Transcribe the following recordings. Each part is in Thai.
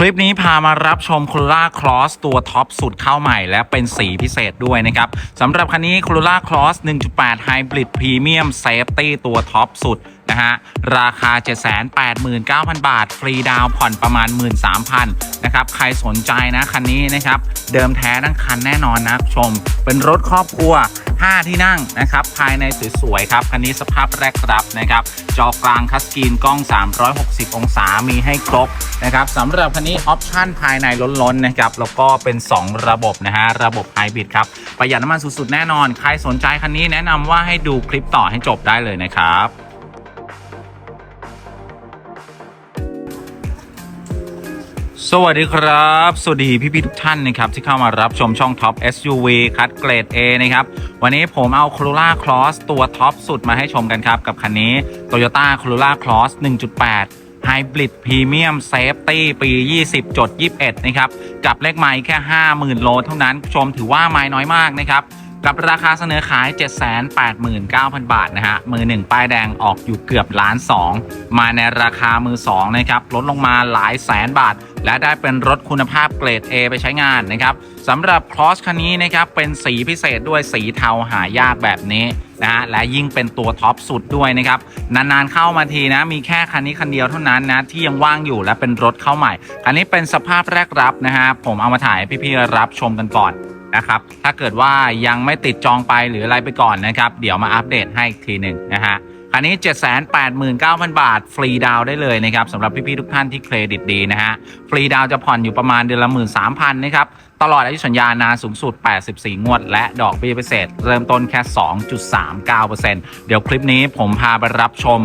คลิปนี้พามารับชม Corolla Cross ตัวท็อปสุดเข้าใหม่และเป็นสีพิเศษด้วยนะครับสำหรับคันนี้ Corolla Cross 1.8 Hybrid Premium Safety ตัวท็อปสุด นะฮะ ราคา 789,000 บาท ฟรีดาวผ่อนประมาณ 13,000นะครับ ใครสนใจนะ คันนี้นะครับ เดิมแท้ทั้งคันแน่นอนนะชม เป็นรถครอบครัว 5 ที่นั่งนะครับ ภายในสวยๆครับ คันนี้สภาพแรกรับนะครับ จอกลางทัสกรีนกล้อง 360 องศา มีให้ครบนะครับสำหรับคันนี้ออปชั่นภายในล้นๆนะครับ แล้วก็เป็น 2 ระบบนะฮะ ระบบไฮบริดครับ ประหยัดน้ำมันสุดๆแน่นอน ใครสนใจคันนี้แนะนำว่าให้ดูคลิปต่อให้จบได้เลยนะครับ สวัสดีครับ สวัสดีพี่ๆทุกท่านนะครับที่เข้ามารับชมช่องท็อป SUV คัดเกรด A นะครับ วันนี้ผมเอา Corolla Cross ตัวท็อปสุดมาให้ชมกันครับ กับคันนี้ Toyota Corolla Cross 1.8 Hybrid Premium Safety ปี 20.21 นะครับ กับเลขไมล์แค่ 50,000 โลเท่านั้นชมถือว่าไม้น้อยมากนะครับ กับราคาเสนอขาย 789,000 บาทนะฮะ มือหนึ่งป้ายแดงออกอยู่เกือบล้านสองมาในราคามือสองนะครับ ลดลงมาหลายแสนบาท และได้เป็นรถคุณภาพเกรด A ไปใช้งานนะครับสำหรับ Cross คันนี้นะครับ เป็นสีพิเศษด้วยสีเทาหายากแบบนี้นะฮะและยิ่งเป็นตัวท็อปสุดด้วยนะครับ นานๆเข้ามาทีนะ มีแค่คันนี้คันเดียวเท่านั้นนะที่ยังว่างอยู่และเป็นรถเข้าใหม่ คันนี้เป็นสภาพแรกรับนะฮะผมเอามาถ่ายพี่ๆรับชมกันก่อน นะครับ ถ้าเกิดว่ายังไม่ติดจองไปหรืออะไรไปก่อนนะครับ เดี๋ยวมาอัปเดตให้อีกทีหนึ่งนะฮะคันนี้ 789,000 บาท ฟรีดาวได้เลยนะครับสำหรับพี่ ๆ ทุกท่านที่เครดิตดีนะฮะ ฟรีดาวจะผ่อนอยู่ประมาณเดือนละ 13,000นะครับ ตลอดอายุสัญญานานสูงสุด 84 งวด และดอกเบี้ยพิเศษ เริ่มต้นแค่ 2.39%เดี๋ยวคลิปนี้ผมพาไปรับชม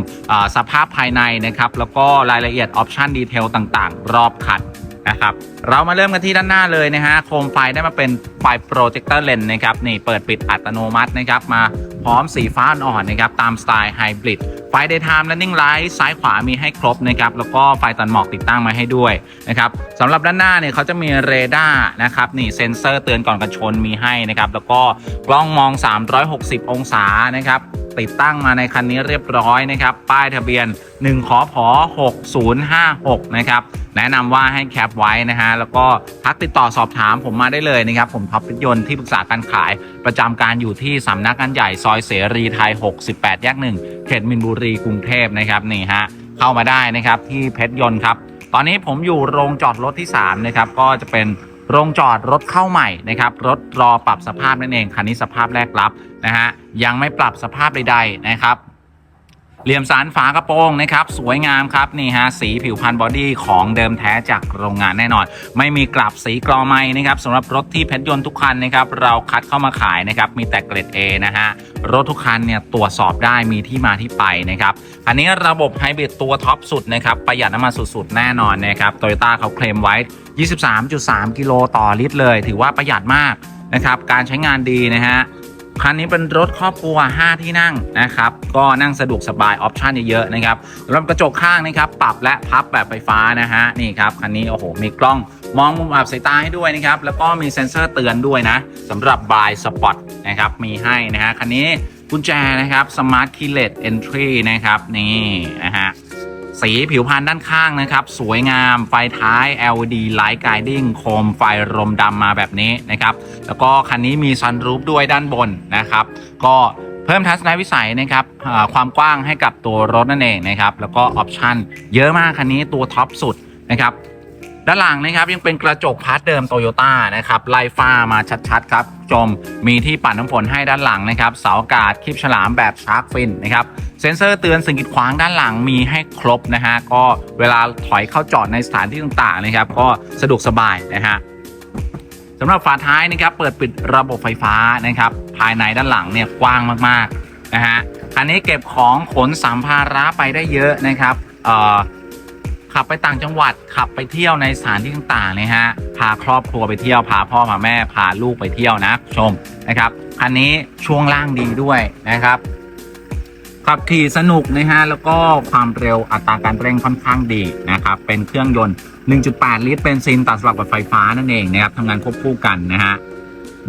สภาพภายในนะครับ แล้วก็รายละเอียดออปชันดีเทลต่าง ๆ รอบคัน นะครับ เรามาเริ่มกันที่ด้านหน้าเลยนะฮะ โคมไฟได้มาเป็นไฟโปรเจคเตอร์เลนนะครับ นี่เปิดปิดอัตโนมัตินะครับ มาพร้อมสีฟ้าอ่อนนะครับ ตามสไตล์ไฮบริด ไฟ daytime running light ซ้ายขวามีให้ครบนะครับ แล้วก็ไฟตัดหมอกติดตั้งมาให้ด้วยนะครับสำหรับด้านหน้าเนี่ยเขาจะมีเรดาร์นะครับ นี่เซ็นเซอร์เตือนก่อนกันชนมีให้นะครับ แล้วก็กล้องมอง 360 องศานะครับติดตั้งมาในคันนี้เรียบร้อยนะครับ ป้ายทะเบียน 1 ขอพอ6056 นะครับ แนะนำว่าให้แคปไว้นะฮะแล้วก็ทักติดต่อสอบถามผมมาได้เลยนะครับ ผมท็อปรถยนที่ปรึกษาการขายประจำการอยู่ที่สำนักงานใหญ่ซอยเสรีไทย 68 แยกหนึ่งเขตมินบุรีกรุงเทพนะครับนี่ฮะเข้ามาได้นะครับที่เพชรยนต์ครับ ตอนนี้ผมอยู่โรงจอดรถที่3นะครับก็จะเป็นโรงจอดรถเข้าใหม่นะครับ รถรอปรับสภาพนั่นเองคันนี้สภาพแรกรับนะฮะยังไม่ปรับสภาพใดๆนะครับ เหลี่ยมสันฝากระโปรงนะครับสวยงามครับนี่ฮะสีผิวพันบอดี้ของเดิมแท้จากโรงงานแน่นอน ไม่มีกลับสีกรอไม้นะครับสำหรับรถที่เพชรยนต์ทุกคันนะครับเราคัดเข้ามาขายนะครับมีแต่เกรด A นะฮะรถทุกคันเนี่ยตรวจสอบได้มีที่มาที่ไปนะครับอันนี้ระบบไฮบริดตัวท็อปสุดนะครับประหยัดน้ำมันสุดๆ แน่นอนนะครับโตโยต้าเขาเคลมไว้ 23.3 กิโลต่อลิตรเลย ถือว่าประหยัดมากนะครับการใช้งานดีนะฮะ คันนี้เป็นรถครอบครัว 5 ที่นั่งนะครับ ก็นั่งสะดวกสบายออปชันเยอะๆนะครับรับกระจกข้างนะครับ ปรับและพับแบบไฟฟ้านะฮะนี่ครับคันนี้โอ้โหมีกล้องมองมุมอับสายตาให้ด้วยนะครับ แล้วก็มีเซ็นเซอร์เตือนด้วยนะสำหรับบายสปอตนะครับมีให้นะฮะคันนี้กุญแจนะครับ Smart Keyless Entry นะครับนี่นะฮะ สีผิวพรรณด้านข้างนะครับ สวยงามไฟท้าย LED Light Guiding โคมไฟรมดำมาแบบนี้นะครับ แล้วก็คันนี้มีซันรูฟด้วยด้านบนนะครับ ก็เพิ่มทัศนวิสัยนะครับความกว้างให้กับตัวรถนั่นเองนะครับ แล้วก็ออปชันเยอะมากคันนี้ตัวท็อปสุดนะครับ ด้านหลังนะครับยังเป็นกระจกพาร์ทเดิมโตโยต้านะครับไล่ฟ้ามาชัดๆครับชมมีที่ปัดน้ำฝนให้ด้านหลังนะครับเสาอากาศคลิปฉลามแบบชาร์กฟินนะครับเซ็นเซอร์เตือนสิ่งกีดขวางด้านหลังมีให้ครบนะฮะก็เวลาถอยเข้าจอดในสถานที่ต่างๆนะครับก็สะดวกสบายนะฮะสำหรับฝาท้ายนะครับเปิดปิดระบบไฟฟ้านะครับภายในด้านหลังเนี่ยกว้างมากๆนะฮะคันนี้เก็บของขนสัมภาระไปได้เยอะนะครับเอ่อ ขับไปต่างจังหวัด ขับไปเที่ยวในสถานที่ต่างๆนะฮะพาครอบครัวไปเที่ยวพาพ่อพาแม่พาลูกไปเที่ยวนะชมนะครับคันนี้ช่วงล่างดีด้วยนะครับขับขี่สนุกนะฮะแล้วก็ความเร็วอัตราการเร่งค่อนข้างดีนะครับเป็นเครื่องยนต์ 1.8 ลิตรเป็นซินตัดสลับกับไฟฟ้านั่นเองนะครับทำงานควบคู่กันนะฮะ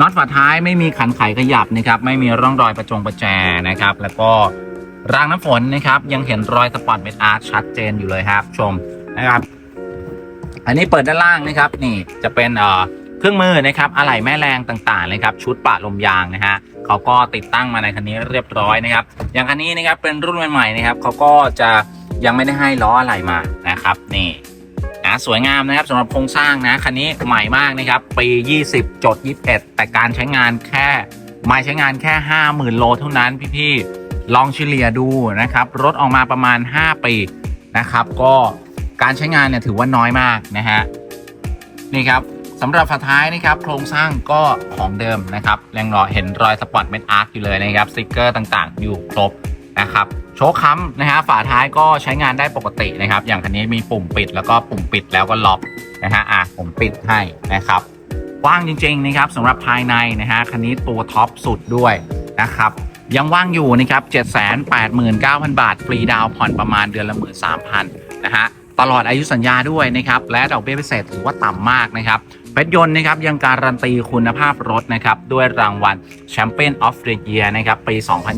น็อตฝาท้ายไม่มีขันไขขยับนะครับไม่มีร่องรอยประจงประแจนะครับแล้วก็ รางน้ำฝนนะครับ ยังเห็นรอยสปอตเมทอาร์ชัดเจนอยู่เลยครับ ชมนะครับ อันนี้เปิดด้านล่างนะครับ นี่จะเป็นเอ่อเครื่องมือนะครับอะไหล่แม่แรงต่างๆนะครับ ชุดปะลมยางนะฮะเขาก็ติดตั้งมาในคันนี้เรียบร้อยนะครับ อย่างคันนี้นะครับเป็นรุ่นใหม่ๆนะครับเขาก็จะยังไม่ได้ให้ล้ออะไหล่มานะครับนี่นะสวยงามนะครับสำหรับโครงสร้างนะคันนี้ใหม่มากนะครับ ปี 20จด21 แต่การใช้งานแค่ไม่ใช้งานแค่ 50,000 โลเท่านั้นพี่ๆ ลองเฉลี่ยดูนะครับรถออกมาประมาณ 5 ปีนะครับก็การใช้งานเนี่ยถือว่าน้อยมากนะฮะนี่ครับสำหรับฝาท้ายนะครับโครงสร้างก็ของเดิมนะครับยังรอเห็นรอยสปอตเม็ดอาร์คอยู่เลยนะครับสติกเกอร์ต่างๆ อยู่ครบนะครับโชคค้ำนะฮะฝาท้ายก็ใช้งานได้ปกตินะครับ อย่างคันนี้มีปุ่มปิดแล้วก็ปุ่มปิดแล้วก็ล็อกนะฮะอะผมปิดให้นะครับกว้างจริงๆนะครับสำหรับภายในนะฮะคันนี้ตัวท็อปสุดด้วยนะครับ ยังว่างอยู่นะครับ 789,000 บาท ฟรีดาวผ่อนประมาณเดือนละ13,000นะฮะ ตลอดอายุสัญญาด้วยนะครับ และดอกเบี้ยพิเศษถือว่าต่ำมากนะครับเพชรยนต์นะครับยังการันตีคุณภาพรถนะครับ ด้วยรางวัล Champion of the Year นะครับ ปี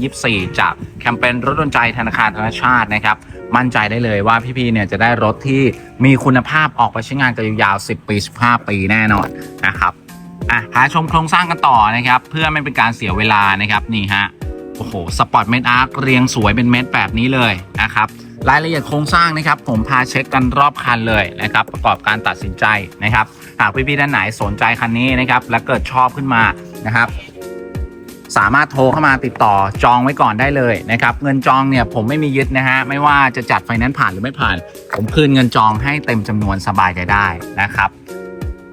2024 จากแคมเปญรถดนใจธนาคารธนชาตินะครับ มั่นใจได้เลยว่าพี่ๆเนี่ยจะได้รถที่มีคุณภาพออกไปใช้งานกันยาวๆ10 ปี 15 ปีแน่นอนนะครับอะพาชมโครงสร้างกันต่อนะครับ เพื่อไม่เป็นการเสียเวลานะครับนี่ฮะ โอ้โหสปอร์ตเม็ดอาร์คเรียงสวยเป็นเม็ดแบบนี้เลยนะครับรายละเอียดโครงสร้างนะครับผมพาเช็คกันรอบคันเลยนะครับประกอบการตัดสินใจนะครับหากพี่ๆท่านไหนสนใจคันนี้นะครับและเกิดชอบขึ้นมานะครับสามารถโทรเข้ามาติดต่อจองไว้ก่อนได้เลยนะครับเงินจองเนี่ยผมไม่มียึดนะฮะไม่ว่าจะจัดไฟแนนซ์ผ่านหรือไม่ผ่าน ผมคืนเงินจองให้เต็มจำนวนสบายใจได้นะครับ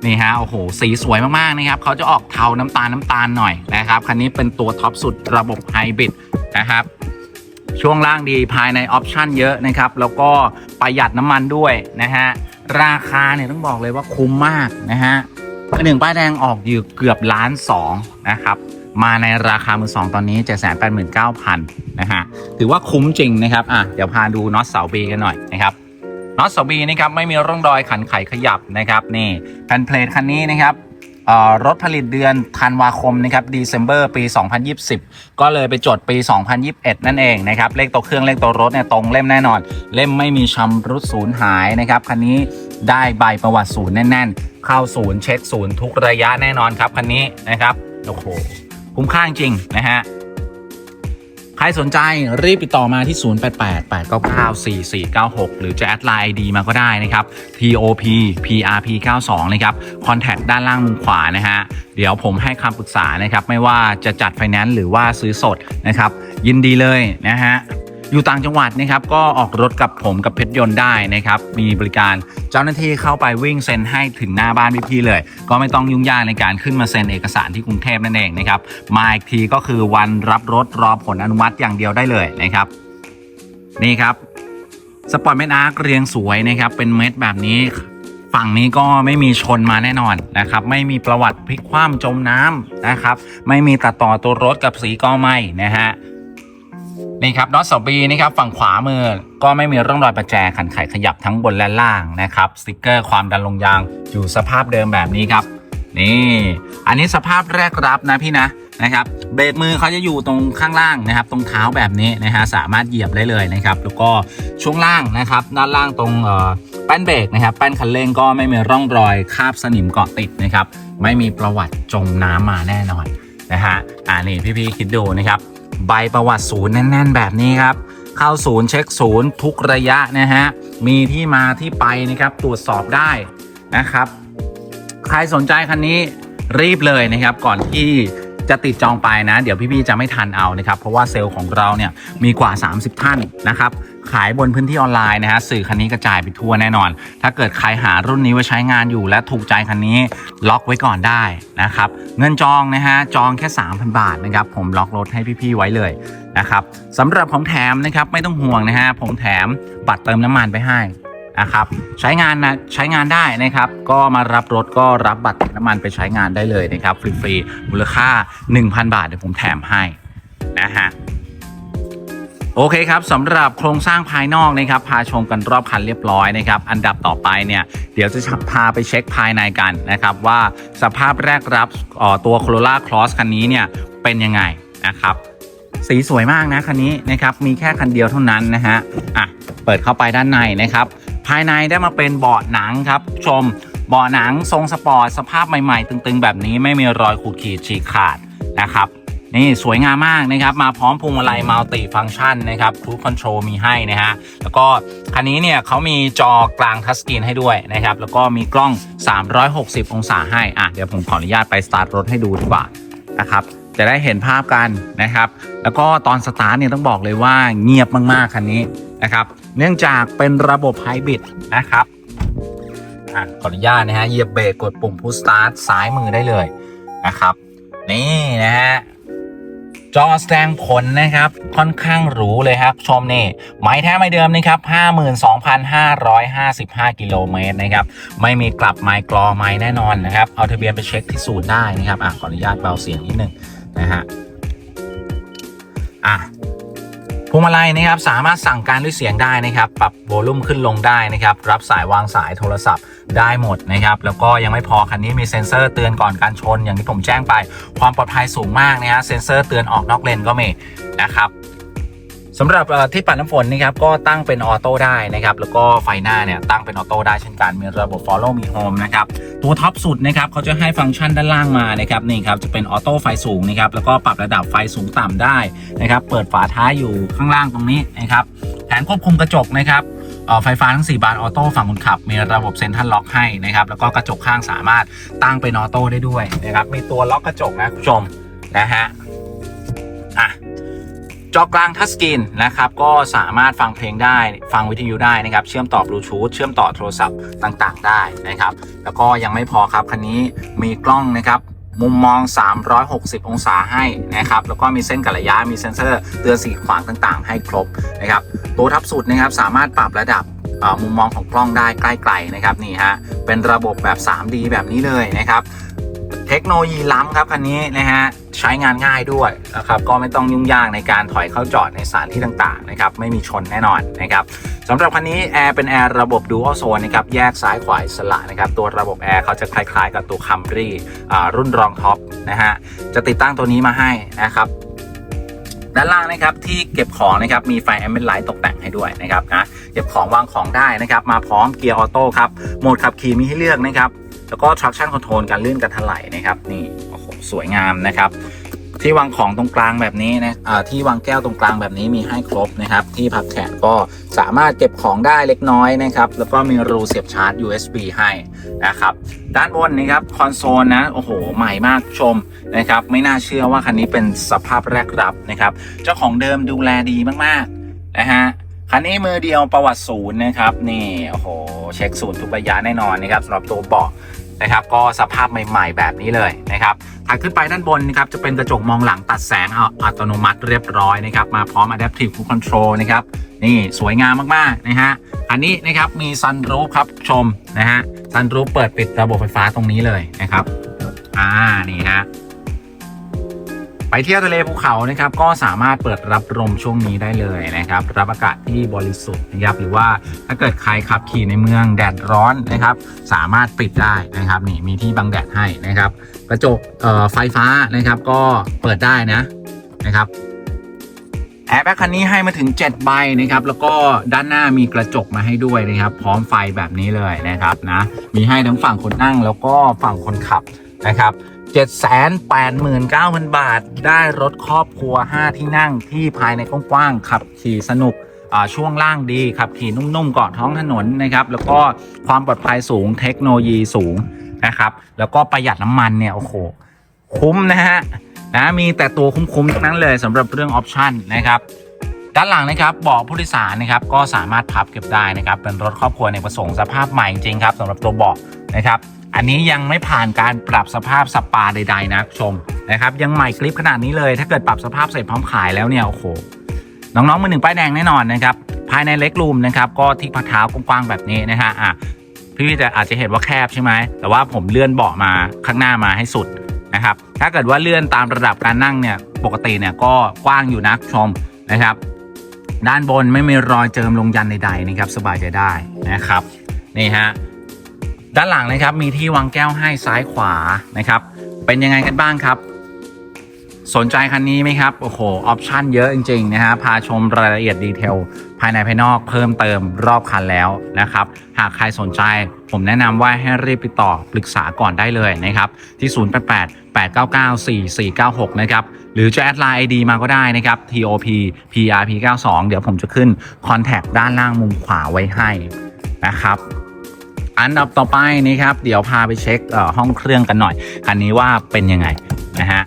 นี่ฮะโอ้โหสีสวยมากๆนะครับเขาจะออกเทาน้ำตาลน้ำตาลหน่อยนะครับคันนี้เป็นตัวท็อปสุดระบบไฮบริดนะครับช่วงล่างดีภายในออปชันเยอะนะครับ แล้วก็ประหยัดน้ำมันด้วยนะฮะ ราคาเนี่ยต้องบอกเลยว่าคุ้มมากนะฮะหนึ่งป้ายแดงออกอยู่เกือบล้านสองนะครับ มาในราคามือสองตอนนี้7 8 9 0 0 0นะฮะ ถือว่าคุ้มจริงนะครับ อะ เดี๋ยวพาดูน็อตเสาบีกันหน่อยนะครับ น็อตสาบีนะครับไม่มีร่องรอยขันไขขยับนะครับนี่แผ่นเพลทคันนี้นะครับรถผลิตเดือนธันวาคมนะครับ December ปี 2020 ก็เลยไปจดปี 2021 นั่นเองนะครับ เลขตัวเครื่องเลขตัวรถเนี่ยตรงเล่มแน่นอน เล่มไม่มีชำรุดสูญหายนะครับ คันนี้ได้ใบประวัติศูนย์แน่น ๆ เข้าศูนย์เช็คศูนย์ทุกระยะแน่นอนครับ คันนี้นะครับ โอ้โห คุ้มค่าจริงนะฮะ รสนใจรีบติดต่อมาที่ 0888994496 หรือจะแอดไลน์ ID มาก็ได้นะครับ TOP PRP 92นะครับคอนแทคด้านล่างมุมขวานะฮะเดี๋ยวผมให้คำปรึกษานะครับ ไม่ว่าจะจัดไฟแนนซ์หรือว่าซื้อสดนะครับ ยินดีเลยนะฮะ อยู่ต่างจังหวัดนะครับก็ออกรถกับผมกับเพชรยนต์ได้นะครับมีบริการเจ้าหน้าที่เข้าไปวิ่งเซ็นให้ถึงหน้าบ้านพี่ๆเลย ก็ไม่ต้องยุ่งยากในการขึ้นมาเซ็นเอกสารที่กรุงเทพนั่นเองนะครับมาอีกทีก็คือวันรับรถรอผลอนุมัติอย่างเดียวได้เลยนะครับนี่ครับสปอร์ตเม็ดอาร์คเรียงสวยนะครับเป็นเม็ดแบบนี้ฝั่งนี้ก็ไม่มีชนมาแน่นอนนะครับ ไม่มีประวัติพลิกคว่ำจมน้ำนะครับ ไม่มีตัดต่อตัวรถกับสีกอไหมนะฮะ นี่ครับน็อตสบีนี่ครับฝั่งขวามือก็ไม่มีร่องรอยประแจขันไขขยับทั้งบนและล่างนะครับสติกเกอร์ความดันลงยางอยู่สภาพเดิมแบบนี้ครับ นี่ อันนี้สภาพแรกรับนะพี่นะนะครับเบรกมือเขาจะอยู่ตรงข้างล่างนะครับ ตรงเท้าแบบนี้นะฮะสามารถเหยียบได้เลยนะครับ แล้วก็ช่วงล่างนะครับด้านล่างตรงแป้นเบรกนะครับแป้นคันเร่งก็ไม่มีร่องรอยคาบสนิมเกาะติดนะครับ ไม่มีประวัติจมน้ำมาแน่นอนนะฮะอ่านี่พี่ๆคิดดูนะครับ ใบประวัติศูนย์แน่น ๆ แบบนี้ครับเข้าศูนย์เช็คศูนย์ทุกระยะนะฮะมีที่มาที่ไปนะครับตรวจสอบได้นะครับ ใครสนใจคันนี้รีบเลยนะครับก่อนที่ จะติดจองไปนะ เดี๋ยวพี่ๆจะไม่ทันเอานะครับ เพราะว่าเซลล์ของเราเนี่ยมีกว่า 30 ท่านนะครับ ขายบนพื้นที่ออนไลน์นะฮะสื่อคันนี้กระจายไปทั่วแน่นอน ถ้าเกิดใครหารุ่นนี้ไว้ใช้งานอยู่และถูกใจคันนี้ล็อกไว้ก่อนได้นะครับ เงินจองนะฮะจองแค่ 3,000 บาทนะครับ ผมล็อกรถให้พี่ๆไว้เลยนะครับสำหรับของแถมนะครับไม่ต้องห่วงนะฮะผมแถมบัตรเติมน้ำมันไปให้ นะครับใช้งานนะใช้งานได้นะครับ ก็มารับรถก็รับบัตรน้ำมันไปใช้งานได้เลยนะครับฟรีๆมูลค่า 1,000 บาทเดี๋ยวผมแถมให้นะฮะโอเคครับสำหรับโครงสร้างภายนอกนะครับ พาชมกันรอบคันเรียบร้อยนะครับ อันดับต่อไปเนี่ยเดี๋ยวจะพาไปเช็คภายในกันนะครับว่าสภาพแรกรับออตัว Corolla Cross คันนี้เนี่ยเป็นยังไงนะครับสีสวยมากนะคันนี้นะครับมีแค่คันเดียวเท่านั้นนะฮะอะเปิดเข้าไปด้านในนะครับ ภายในได้มาเป็นเบาะหนังครับชมเบาะหนังทรงสปอร์ตสภาพใหม่ๆ ตึงๆ แบบนี้ไม่มีรอยขูดขีดฉีกขาดนะครับนี่สวยงามมากนะครับมาพร้อมพวงมาลัยมัลติฟัง c t ชันนะครับครูคอนโทรลมีให้นะฮะแล้วก็คันนี้เนี่ยเขามีจอกลางทัชสกรีนให้ด้วยนะครับแล้วก็มีกล้อง 360 องศาให้อะเดี๋ยวผมขออนุญาตไปสตาร์ทรถให้ดูดีกว่านะครับ จะได้เห็นภาพกันนะครับ แล้วก็ตอนสตาร์ทเนี่ยต้องบอกเลยว่าเงียบมากๆคันนี้นะครับ เนื่องจากเป็นระบบไฮบริดนะครับอขออนุญาตนะฮะเหยียบเบรกกดปุ่มพุชสตาร์ทซ้ายมือได้เลยนะครับ นี่นะฮะจอแสดงผลนะครับค่อนข้างหรูเลยครับชมนี่ไม้แท้ไม้เดิมนะครับ 52,555 กิโลเมตรนะครับไม่มีกลับไม้กรอไม้แน่นอนนะครับ เอาทะเบียนไปเช็คที่ศูนย์ได้นะครับอะขออนุญาตเบาเสียงนิดนึง นะฮะอะพวงมาลัยนะครับสามารถสั่งการด้วยเสียงได้นะครับ ปรับโวลูมขึ้นลงได้นะครับ รับสายวางสายโทรศัพท์ได้หมดนะครับ แล้วก็ยังไม่พอคันนี้มีเซ็นเซอร์เตือนก่อนการชน อย่างที่ผมแจ้งไป ความปลอดภัยสูงมากนะฮะเซ็นเซอร์เตือนออกนอกเลนก็มีนะครับ สำหรับที่ปัดน้ำฝนนะครับก็ตั้งเป็นออโต้ได้นะครับแล้วก็ไฟหน้าเนี่ยตั้งเป็นออโต้ได้เช่นกันมีระบบ Follow Me Home นะครับตัวท็อปสุดนะครับเขาจะให้ฟังก์ชันด้านล่างมานะครับนี่ครับจะเป็นออโต้ไฟสูงนะครับแล้วก็ปรับระดับไฟสูงต่ำได้นะครับเปิดฝาท้ายอยู่ข้างล่างตรงนี้นะครับแผงควบคุมกระจกนะครับไฟฟ้าทั้ง 4 บานออโต้ฝั่งคนขับ มีระบบเซ็นทรัลล็อกให้นะครับแล้วก็กระจกข้างสามารถตั้งเป็นออโต้ได้ด้วยนะครับมีตัวล็อกกระจกนะคุณผู้ชมนะฮะอะ จอกลางทัชสกรีนนะครับก็สามารถฟังเพลงได้ฟังวิทยุได้นะครับเชื่อมต่อบลูทูธเชื่อมต่อโทรศัพท์ต่างๆ ได้นะครับแล้วก็ยังไม่พอครับคันนี้มีกล้องนะครับมุมมอง 360 องศาให้นะครับ แล้วก็มีเส้นกัระยะ มีเซ็นเซอร์เตือนสีขวางต่างๆ ให้ครบนะครับ ตัวทับสุดนะครับสามารถปรับระดับมุมมองของกล้องได้ใกล้ไกลนะครับนี่ฮะ เป็นระบบแบบ 3D แบบนี้เลยนะครับ ทคโนโลยีล้ำครับคันนี้นะฮะใช้งานง่ายด้วยนะครับก็ไม่ต้องยุ่งยากในการถอยเข้าจอดในสถานที่ต่างๆนะครับไม่มีชนแน่นอนนะครับสำหรับคันนี้แอร์เป็นแอร์ระบบ Dual Zone นะครับแยกซ้ายขวาสละนะครับตัวระบบแอร์เขาจะคล้ายๆ กับตัว Camry อ่ารุ่นรองท็อปนะฮะจะติดตั้งตัวนี้มาให้นะครับด้านล่างนะครับที่เก็บของนะครับมีไฟแอมเบนไลท์ตกแต่งให้ด้วยนะครับนะเก็บของวางของได้นะครับ มาพร้อมเกียร์ออโต้ครับโหมดขับขี่มีให้เลือกนะครับ แล้วก็ traction control การลื่นการถลายนะครับนี่โอ้โหสวยงามนะครับ ที่วางของตรงกลางแบบนี้นะอ่าที่วางแก้วตรงกลางแบบนี้มีให้ครบนะครับ ที่พับแขนก็สามารถเก็บของได้เล็กน้อยนะครับ แล้วก็มีรูเสียบชาร์จ USB ให้นะครับด้านบนนะครับคอนโซลนะโอ้โหใหม่มากชมนะครับ ไม่น่าเชื่อว่าคันนี้เป็นสภาพแรกรับนะครับ เจ้าของเดิมดูแลดีมากๆนะฮะคันนี้มือเดียวประวัติศูนย์นะครับนี่โอ้โหเช็คศูนย์ทุกระยะแน่นอนนะครับสำหรับตัวเบาะ นะครับก็สภาพใหม่ๆ แบบนี้เลยนะครับถัดขึ้นไปด้านบนนะครับจะเป็นกระจกมองหลังตัดแสงอาอัตโนมัติเรียบร้อยนะครับมาพร้อม Adaptive Cruise Control นะครับนี่สวยงามมากๆนะฮะอันนี้นะครับมี Sunroof ครับชมนะฮะ Sunroof เปิดปิดระบบไฟฟ้าตรงนี้เลยนะครับอ่านี่ฮะ ไปเที่ยวทะเลภูเขานะครับก็สามารถเปิดรับลมช่วงนี้ได้เลยนะครับรับอากาศที่บริสุทธิ์นะครับหรือว่าถ้าเกิดใครขับขี่ในเมืองแดดร้อนนะครับสามารถปิดได้นะครับนี่มีที่บังแดดให้นะครับกระจกเอ่อไฟฟ้านะครับก็เปิดได้นะนะครับแอร์แบ็คคันนี้ให้มาถึง 7 ใบนะครับ แล้วก็ด้านหน้ามีกระจกมาให้ด้วยนะครับ พร้อมไฟแบบนี้เลยนะครับนะ มีให้ทั้งฝั่งคนนั่งแล้วก็ฝั่งคนขับ นะครับ789,000 บาท ได้รถครอบครัว 5 ที่นั่งที่ภายในกว้างๆขับขี่สนุกช่วงล่างดีขับขี่นุ่มๆเกาะท้องถนนนะครับแล้วก็ความปลอดภัยสูงเทคโนโลยีสูงนะครับแล้วก็ประหยัดน้ำมันเนี่ยโอ้โหคุ้มนะฮะนะมีแต่ตัวคุ้มๆทั้งนั้นเลยสำหรับเรื่องออปชันนะครับด้านหลังนะครับเบาะผู้โดยสารนะครับก็สามารถพับเก็บได้นะครับเป็นรถครอบครัวในประสงค์สภาพใหม่จริงๆครับสำหรับตัวเบาะนะครับ อันนี้ยังไม่ผ่านการปรับสภาพสปาใด ๆ นะชมนะครับ ยังใหม่กริปขนาดนี้เลย ถ้าเกิดปรับสภาพเสร็จพร้อมขายแล้วเนี่ยโอ้โหน้องๆมือหนึ่งป้ายแดงแน่นอนนะครับภายในเล็กรูมนะครับก็ที่พักเท้ากว้างๆแบบนี้นะฮะอะพี่จะอาจจะเห็นว่าแคบใช่ไหมแต่ว่าผมเลื่อนเบาะมาข้างหน้ามาให้สุดนะครับถ้าเกิดว่าเลื่อนตามระดับการนั่งเนี่ยปกติเนี่ยก็กว้างอยู่นะชมนะครับ ด้านบนไม่มีรอยเจิมลงยันใดๆนะครับสบายใจได้นะครับนี่ฮะ ด้านหลังนะครับมีที่วางแก้วให้ซ้ายขวานะครับ เป็นยังไงกันบ้างครับ สนใจคันนี้ไหมครับ โอ้โห ออปชั่นเยอะจริงๆนะฮะพาชมรายละเอียดดีเทลภายในภายนอกเพิ่มเติมรอบคันแล้วนะครับ หากใครสนใจผมแนะนำว่าให้รีบติดต่อปรึกษาก่อนได้เลยนะครับ ที่ 088 899 4496 นะครับ หรือจะแอดไลน์ ID มาก็ได้นะครับ TOP PRP 92 เดี๋ยวผมจะขึ้นคอนแทคด้านล่างมุมขวาไว้ให้นะครับ อันดับต่อไปนะครับ เดี๋ยวพาไปเช็คห้องเครื่องกันหน่อย คันนี้ว่าเป็นยังไงนะฮะ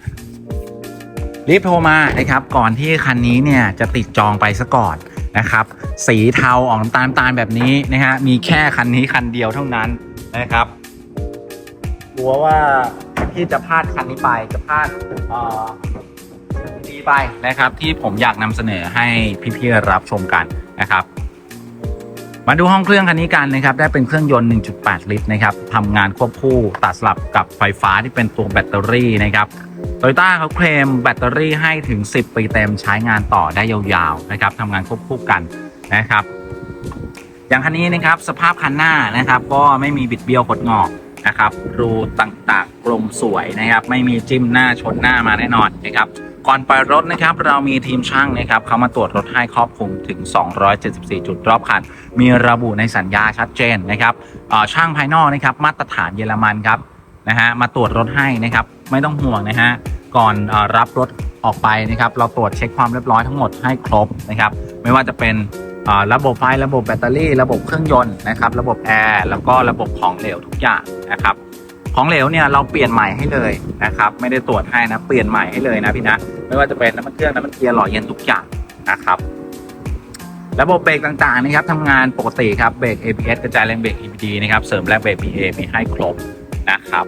รีบโทรมานะครับก่อนที่คันนี้เนี่ยจะติดจองไปซะก่อนนะครับ สีเทาออกน้ำตาลตาลแบบนี้นะฮะมีแค่คันนี้คันเดียวเท่านั้นนะครับกลัวว่าที่จะพลาดคันนี้ไปจะพลาดอ่อดีไปนะครับ ที่ผมอยากนำเสนอให้พี่ๆรับชมกันนะครับ มาดูห้องเครื่องคันนี้กันนะครับ ได้เป็นเครื่องยนต์ 1.8 ลิตรนะครับทำงานควบคู่ตัดสลับกับไฟฟ้าที่เป็นตัวแบตเตอรี่นะครับโตโยต้าเขาเคลมแบตเตอรี่ให้ถึง 10 ปีเต็มใช้งานต่อได้ยาวๆนะครับทำงานควบคู่กันนะครับ อย่างคันนี้นะครับสภาพคันหน้านะครับ ก็ไม่มีบิดเบี้ยวกดงอกนะครับรูต่างๆกลมสวยนะครับ ไม่มีจิ้มหน้าชนหน้ามาแน่นอนนะครับ ก่อนปล่อยรถนะครับเรามีทีมช่างนะครับเขามาตรวจรถให้ครอบคลุมถึง 274 จุดรอบคัน มีระบุในสัญญาชัดเจนนะครับช่างภายนอกนะครับมาตรฐานเยอรมันครับนะฮะมาตรวจรถให้นะครับไม่ต้องห่วงนะฮะก่อนอรับรถออกไปนะครับเราตรวจเช็คความเรียบร้อยทั้งหมดให้ครบนะครับไม่ว่าจะเป็นระบบไฟระบบแบตเตอรี่ ระบบเครื่องยนต์นะครับระบบแอร์แล้วก็ระบบของเหลวทุกอย่างนะครับของเหลวเนี่ยเราเปลี่ยนใหม่ให้เลยนะครับไม่ได้ตรวจให้นะเปลี่ยนใหม่ให้เลยนะพี่นะ ไม่ว่าจะเป็นน้ำมันเครื่องน้ำมันเกียร์หล่อเย็นทุกอย่างนะครับระบบเบรกต่างๆนะครับทำงานปกติครับเบรก ABS กระจายแรงเบรก EBD นะครับเสริมแรงเบรก BA มีให้ครบนะครับ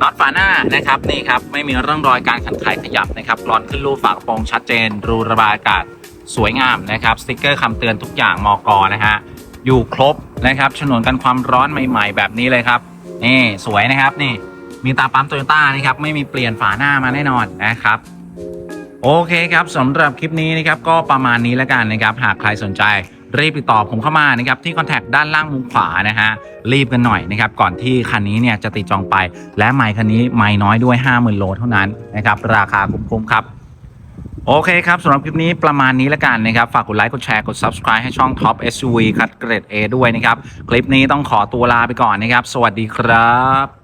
น็อตฝาหน้านะครับนี่ครับไม่มีร่องรอยการขันไขขยับนะครับกรอนขึ้นรูฝากระโปรงชัดเจน รูระบายอากาศสวยงามนะครับสติกเกอร์คำเตือนทุกอย่างมอกนะฮะอยู่ครบนะครับฉนวนกันความร้อนใหม่ ๆ แบบนี้เลยครับนี่สวยนะครับนี่ มีตาปั๊มโตโยต้านะครับไม่มีเปลี่ยนฝาหน้ามาแน่นอนนะครับ โอเคครับสำหรับคลิปนี้นะครับก็ประมาณนี้แล้วกันนะครับ หากใครสนใจรีบติดต่อผมเข้ามานะครับที่คอนแทคด้านล่างมุมขวานะฮะรีบกันหน่อยนะครับก่อนที่คันนี้เนี่ยจะติดจองไป และไมค์คันนี้ไม่น้อยด้วย 50,000 โลเท่านั้นนะครับราคาคุ้มๆครับโอเคครับสำหรับคลิปนี้ประมาณนี้แล้วกันนะครับ ฝากกดไลค์กดแชร์กด subscribe ให้ช่อง Top SUV คัดเกรด A ด้วยนะครับ คลิปนี้ต้องขอตัวลาไปก่อนนะครับ สวัสดีครับ